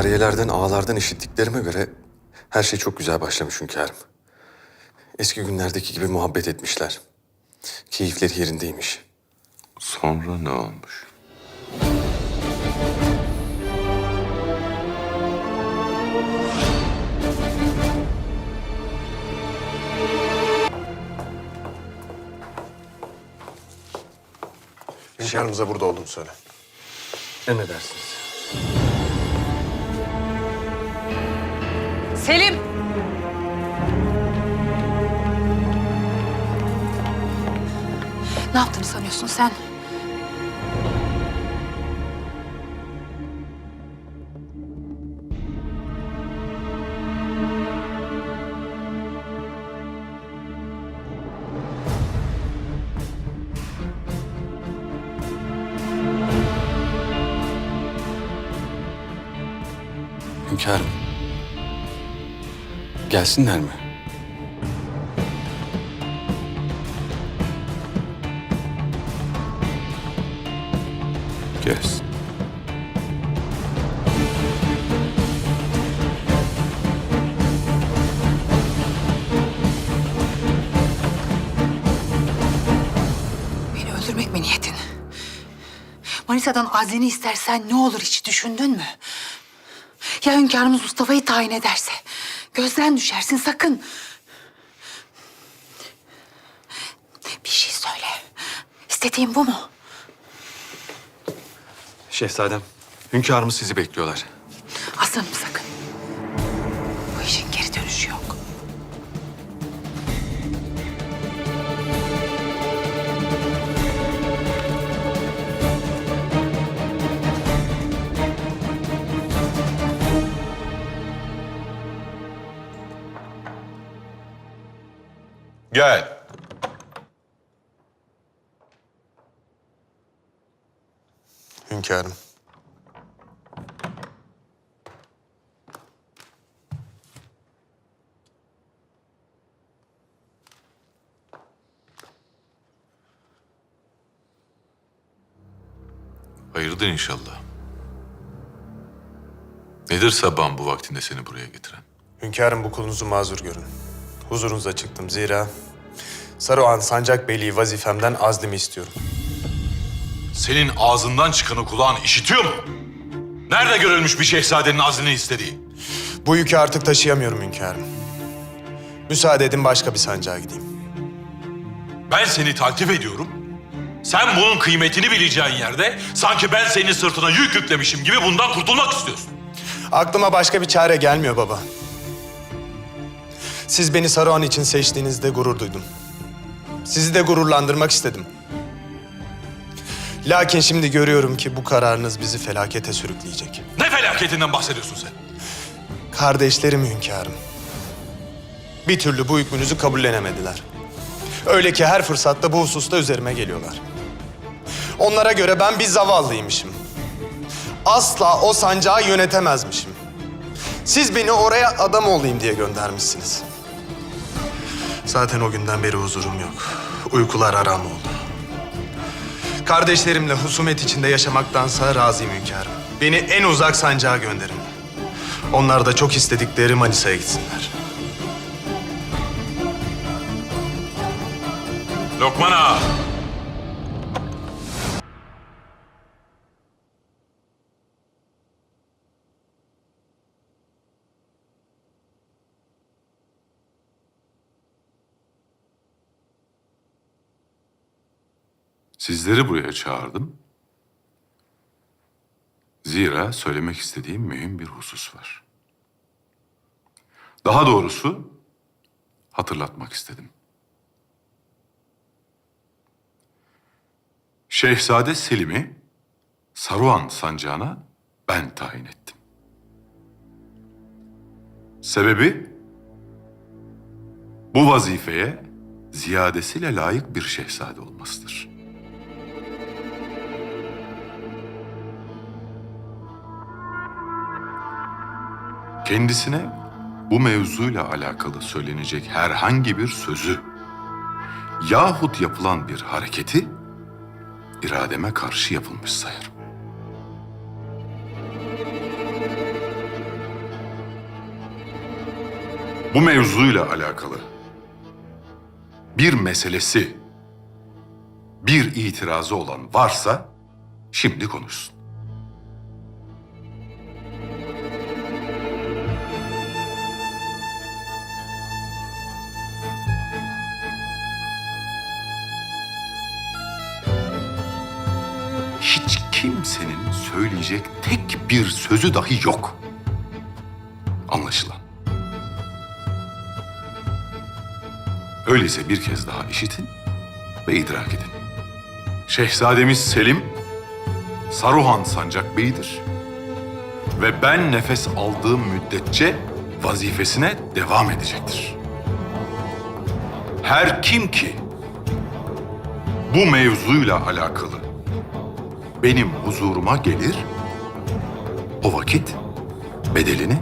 Ariyelerden, ağalardan işittiklerime göre her şey çok güzel başlamış hünkârım. Eski günlerdeki gibi muhabbet etmişler. Keyifleri yerindeymiş. Sonra ne olmuş? Hünkârımıza burada olduğunu söyle. Emredersiniz. Selim! Ne yaptığını sanıyorsun sen? Hünkârım. Gelsinler mi? Kes. Beni öldürmek mi niyetin? Manisa'dan azlini istersen ne olur hiç düşündün mü? Ya hünkârımız Mustafa'yı tayin ederse? Gözden düşersin sakın. Bir şey söyle. İstediğin bu mu? Şehzadem, hünkârımız sizi bekliyorlar. Aslanım sakın. Gel. Hünkârım. Hayırdır inşallah. Nedir sabahın bu vaktinde seni buraya getiren? Hünkârım bu kulunuzu mazur görün. Huzurunuza çıktım zira Saruhan Sancak Beyliği vazifemden azlimi istiyorum. Senin ağzından çıkanı kulağın işitiyor mu? Nerede görülmüş bir şehzadenin azlini istediği? Bu yükü artık taşıyamıyorum hünkârım. Müsaade edin başka bir sancağa gideyim. Ben seni takip ediyorum. Sen bunun kıymetini bileceğin yerde sanki ben senin sırtına yük yüklemişim gibi bundan kurtulmak istiyorsun. Aklıma başka bir çare gelmiyor baba. Siz beni Saruhan için seçtiğinizde gurur duydum. Sizi de gururlandırmak istedim. Lakin şimdi görüyorum ki bu kararınız bizi felakete sürükleyecek. Ne felaketinden bahsediyorsun sen? Kardeşlerim hünkârım. Bir türlü bu hükmünüzü kabullenemediler. Öyle ki her fırsatta bu hususta üzerime geliyorlar. Onlara göre ben bir zavallıymışım. Asla o sancağı yönetemezmişim. Siz beni oraya adam olayım diye göndermişsiniz. Zaten o günden beri huzurum yok. Uykular aram oldu. Kardeşlerimle husumet içinde yaşamaktansa razıyım hünkârım. Beni en uzak sancağa gönderin. Onlar da çok istedikleri Manisa'ya gitsinler. Lokman ağa. Sizleri buraya çağırdım. Zira söylemek istediğim mühim bir husus var. Daha doğrusu hatırlatmak istedim. Şehzade Selim'i Saruhan sancağına ben tayin ettim. Sebebi bu vazifeye ziyadesiyle layık bir şehzade olmasıdır. kendisine bu mevzuyla alakalı söylenecek herhangi bir sözü yahut yapılan bir hareketi irademe karşı yapılmış sayarım. Bu mevzuyla alakalı bir meselesi, bir itirazı olan varsa şimdi konuşsun. Hiç kimsenin söyleyecek tek bir sözü dahi yok. Anlaşılan. Öyleyse bir kez daha işitin ve idrak edin. Şehzademiz Selim, Saruhan Sancak Bey'idir. Ve ben nefes aldığım müddetçe vazifesine devam edecektir. Her kim ki bu mevzuyla alakalı benim huzuruma gelir, o vakit bedelini